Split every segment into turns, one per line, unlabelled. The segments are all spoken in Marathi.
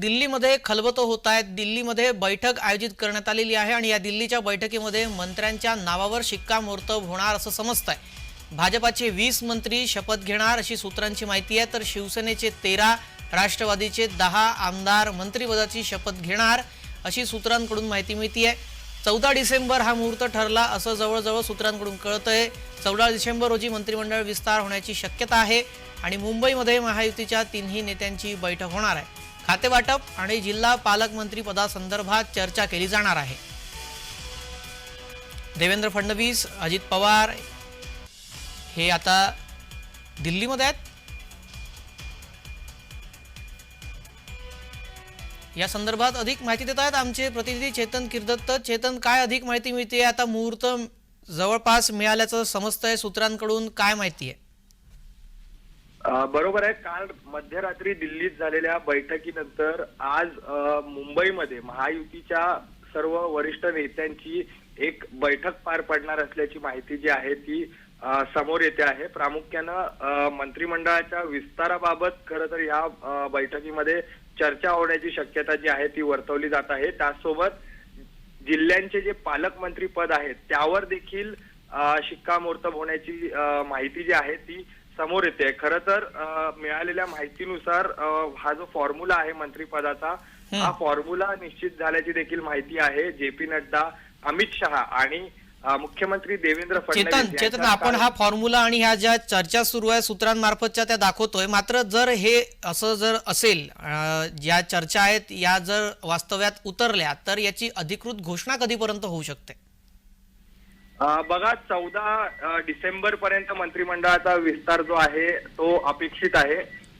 दिल्लीमध्ये खलबतो होत आहेत. दिल्लीमध्ये बैठक आयोजित करण्यात आलेली आहे आणि या दिल्लीच्या बैठकीमध्ये मंत्र्यांच्या नावावर शिक्कामोर्तब होणार असं समजत आहे भाजपाचे वीस मंत्री शपथ घेणार अशी सूत्रांची माहिती आहे. तर शिवसेनेचे तेरा राष्ट्रवादीचे दहा आमदार मंत्रिपदाची शपथ घेणार अशी सूत्रांकडून माहिती मिळती आहे चौदा डिसेंबर हा मुहूर्त ठरला असं जवळजवळ सूत्रांकडून कळतंय. चौदा डिसेंबर रोजी मंत्रिमंडळ विस्तार होण्याची शक्यता आहे आणि मुंबईमध्ये महायुतीच्या तिन्ही नेत्यांची बैठक होणार आहे. खातेवाटप आणि जिल्हा पालकमंत्री पदासंदर्भात चर्चा केली जाणार आहे. देवेंद्र फडणवीस अजित पवार हे आता दिल्लीमध्ये आहेत. या संदर्भात अधिक माहिती देत आहेत आमचे प्रतिनिधी चेतन किर्दत्त. चेतन काय अधिक माहिती मिळते? आता मुहूर्त जवळपास मिळाल्याचं समजतंय. सूत्रांकडून काय माहिती आहे?
बरोबर आहे. काल मध्यरात्री दिल्लीत झालेल्या बैठकीनंतर आज मुंबईमध्ये महायुतीच्या सर्व वरिष्ठ नेत्यांची एक बैठक पार पडणार असल्याची माहिती जी आहे ती समोर येते आहे. प्रामुख्यानं मंत्रिमंडळाच्या विस्ताराबाबत खरं तर या बैठकीमध्ये चर्चा होण्याची शक्यता जी आहे ती वर्तवली जात आहे. त्याचसोबत जिल्ह्यांचे जे पालकमंत्री पद आहेत त्यावर देखील शिक्कामोर्तब होण्याची माहिती जी आहे ती समोर येते. खरं तर मिळालेल्या माहितीनुसार हा जो फॉर्म्युला आहे मंत्रिपदाचा हा. फॉर्म्युला निश्चित झाल्याची देखील माहिती आहे. जे पी नड्डा अमित शहा आणि मुख्यमंत्री देवेंद्र
चेतन
फडणवीस
चेतन आपण हा फॉर्म्युला आणि ह्या ज्या चर्चा सुरू आहे सूत्रांमार्फतच्या त्या दाखवतोय. मात्र जर हे असं जर असेल ज्या चर्चा आहेत या जर वास्तव्यात उतरल्या तर याची अधिकृत घोषणा कधीपर्यंत होऊ शकते?
बघा चौदा डिसेंबर पर्यंत मंत्रिमंडळाचा विस्तार जो आहे तो अपेक्षित आहे.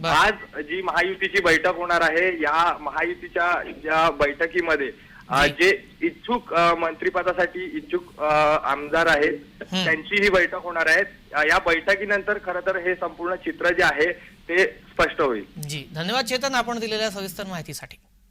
आज जी महायुतीची बैठक होणार आहे या महायुतीच्या ज्या बैठकीमध्ये
जी.
इच्छुक मंत्रिपदासाठी इच्छुक आमदार आहेत. त्यांची ही बैठक होणार आहे या बैठकीनंतर खरं तर हे संपूर्ण चित्र जे आहे ते स्पष्ट होईल
जी धन्यवाद चेतन आपण दिलेल्या सविस्तर माहितीसाठी